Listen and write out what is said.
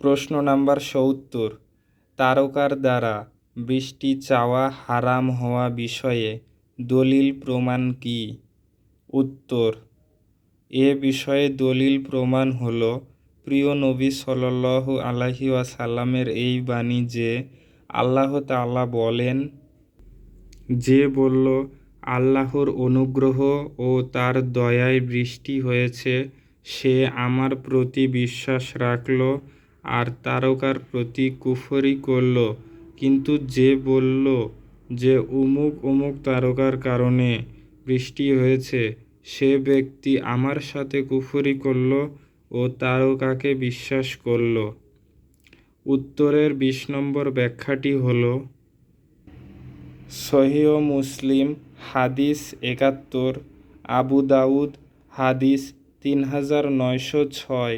প্রশ্ন নাম্বার সত্তর। তারকার দ্বারা বৃষ্টি চাওয়া হারাম হওয়া বিষয়ে দলিল প্রমাণ কি? উত্তর, এ বিষয়ে দলিল প্রমাণ হল, প্রিয় নবী সাল্লাল্লাহু আলাইহি ওয়াসাল্লামের এই বাণী যে আল্লাহ তাআলা বলেন, যে বলল, আল্লাহর অনুগ্রহ ও তার দয়ায় বৃষ্টি হয়েছে, সে আমার প্রতি বিশ্বাস রাখল আর তারকার প্রতি কুফরি করল। কিন্তু যে বলল যে অমুক অমুক তারকার কারণে বৃষ্টি হয়েছে, সে ব্যক্তি আমার সাথে কুফরি করল ও তারকাকে বিশ্বাস করল। উত্তরের বিশ নম্বর ব্যাখ্যাটি হল, সহিহ মুসলিম, হাদিস একাত্তর, আবু দাউদ, হাদিস তিন হাজার নয়শো ছয়।